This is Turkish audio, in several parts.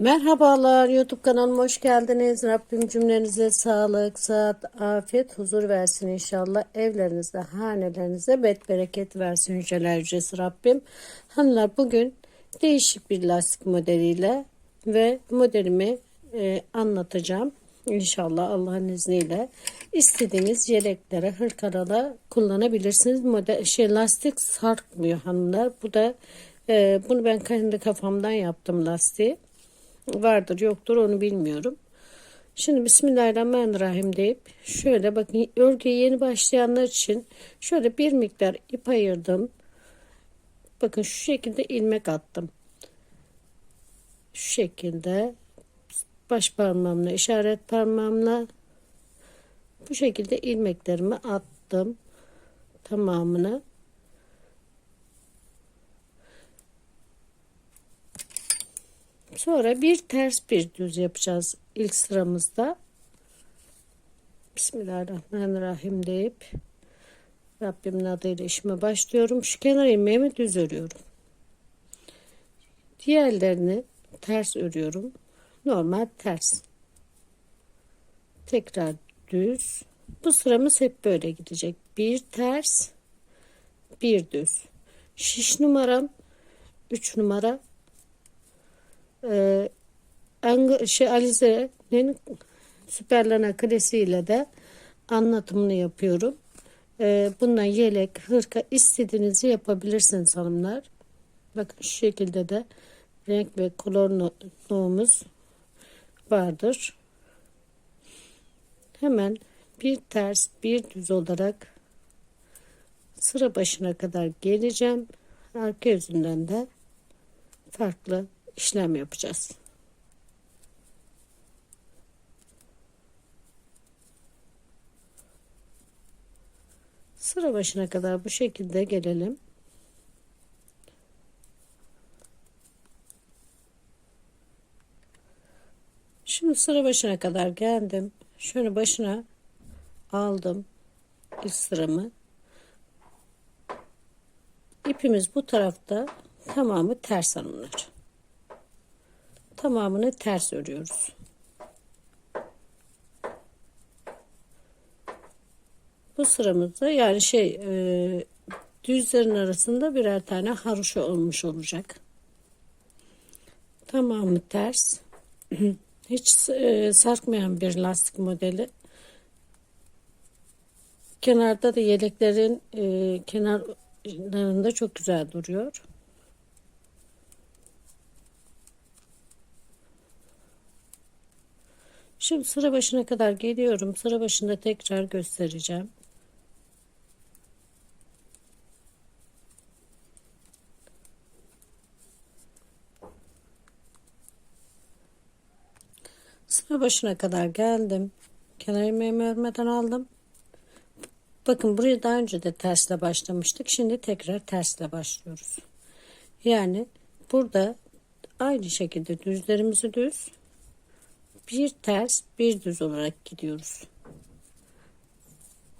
Merhabalar YouTube kanalıma hoş geldiniz. Rabbim cümlenize sağlık, sıhhat, afiyet, huzur versin inşallah. Evlerinizde, hanelerinize bet bereket versin yüceler yücesi Rabbim. Hanımlar bugün değişik bir lastik modeliyle ve modelimi e, anlatacağım. İnşallah Allah'ın izniyle istediğiniz yeleklere, hırkalara kullanabilirsiniz. Model şey lastik sarkmıyor hanımlar. Bu da e, bunu ben kendi kafamdan yaptım lastiği vardır yoktur onu bilmiyorum. Şimdi Bismillahirrahmanirrahim deyip şöyle bakın örgüye yeni başlayanlar için şöyle bir miktar ip ayırdım. Bakın şu şekilde ilmek attım. Şu şekilde baş parmağımla işaret parmağımla bu şekilde ilmeklerimi attım tamamını. Sonra bir ters bir düz yapacağız ilk sıramızda. Bismillahirrahmanirrahim deyip Rabbimin adıyla işime başlıyorum. Şu kenar ilmeğimi düz örüyorum. Diğerlerini ters örüyorum. Normal ters. Tekrar düz. Bu sıramız hep böyle gidecek. Bir ters, bir düz. Şiş numaram 3 numara e, şey Alize'nin Süperlana klasiğiyle de anlatımını yapıyorum. E, bundan yelek, hırka istediğinizi yapabilirsiniz hanımlar. Bakın şu şekilde de renk ve kolor noğumuz vardır. Hemen bir ters bir düz olarak sıra başına kadar geleceğim. Arka yüzünden de farklı işlem yapacağız. Sıra başına kadar bu şekilde gelelim. Şimdi sıra başına kadar geldim. Şöyle başına aldım ilk sıramı. İpimiz bu tarafta tamamı ters hanımlar tamamını ters örüyoruz. Bu sıramızda yani şey e, düzlerin arasında birer tane haroşa olmuş olacak. Tamamı ters. Hiç e, sarkmayan bir lastik modeli. Kenarda da yeleklerin e, kenarlarında çok güzel duruyor. Şimdi sıra başına kadar geliyorum. Sıra başında tekrar göstereceğim. Sıra başına kadar geldim. Kenar ilmeğimi örmeden aldım. Bakın buraya daha önce de tersle başlamıştık. Şimdi tekrar tersle başlıyoruz. Yani burada aynı şekilde düzlerimizi düz bir ters bir düz olarak gidiyoruz.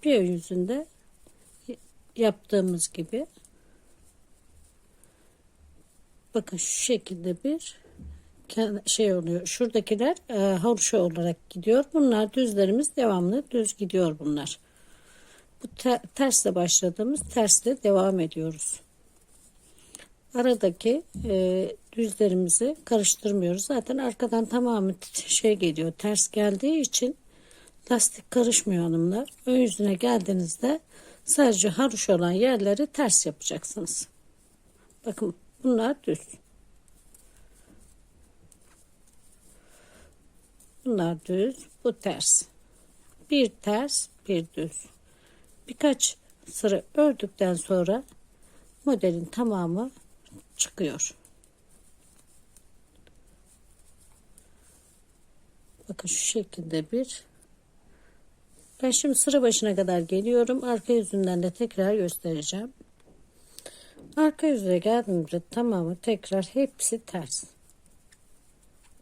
Bir yüzünde yaptığımız gibi bakın şu şekilde bir şey oluyor. Şuradakiler e, haroşa olarak gidiyor. Bunlar düzlerimiz devamlı düz gidiyor bunlar. Bu te tersle başladığımız tersle devam ediyoruz. Aradaki e, düzlerimizi karıştırmıyoruz. Zaten arkadan tamamı şey geliyor ters geldiği için lastik karışmıyor hanımlar. Ön yüzüne geldiğinizde sadece haruş olan yerleri ters yapacaksınız. Bakın bunlar düz. Bunlar düz, bu ters. Bir ters, bir düz. Birkaç sıra ördükten sonra modelin tamamı çıkıyor. Bakın şu şekilde bir. Ben şimdi sıra başına kadar geliyorum. Arka yüzünden de tekrar göstereceğim. Arka yüzüne geldiğimde tamamı tekrar hepsi ters.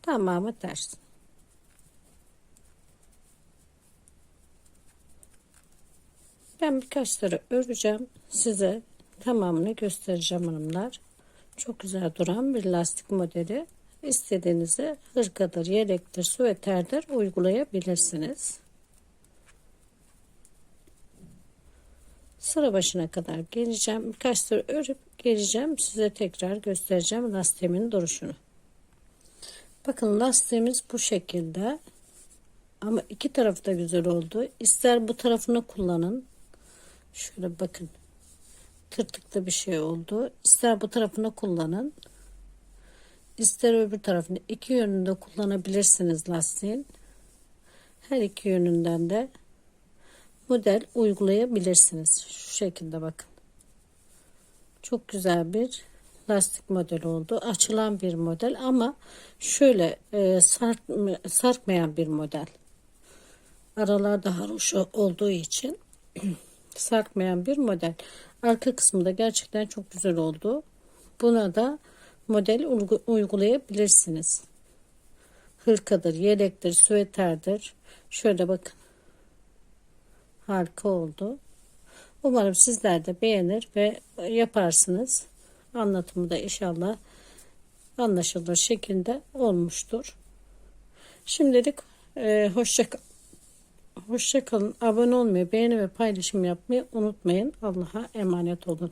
Tamamı ters. Ben birkaç sıra öreceğim. Size tamamını göstereceğim hanımlar. Çok güzel duran bir lastik modeli. istediğinizi hırkadır, yelektir, süveterdir uygulayabilirsiniz. Sıra başına kadar geleceğim. Birkaç sıra örüp geleceğim. Size tekrar göstereceğim lastiğimin duruşunu. Bakın lastiğimiz bu şekilde. Ama iki tarafı da güzel oldu. İster bu tarafını kullanın. Şöyle bakın. Tırtıklı bir şey oldu. İster bu tarafını kullanın. İster öbür tarafını. iki yönünde kullanabilirsiniz lastiğin. Her iki yönünden de model uygulayabilirsiniz. Şu şekilde bakın. Çok güzel bir lastik model oldu. Açılan bir model ama şöyle e, sark, sarkmayan bir model. Aralarda haroş olduğu için sarkmayan bir model. Arka kısmı gerçekten çok güzel oldu. Buna da model uygulayabilirsiniz. Hırkadır, yelektir, süveterdir. Şöyle bakın. Harika oldu. Umarım sizler de beğenir ve yaparsınız. Anlatımı da inşallah anlaşılır şekilde olmuştur. Şimdilik e, hoşça hoşça kalın. Abone olmayı, beğeni ve paylaşım yapmayı unutmayın. Allah'a emanet olun.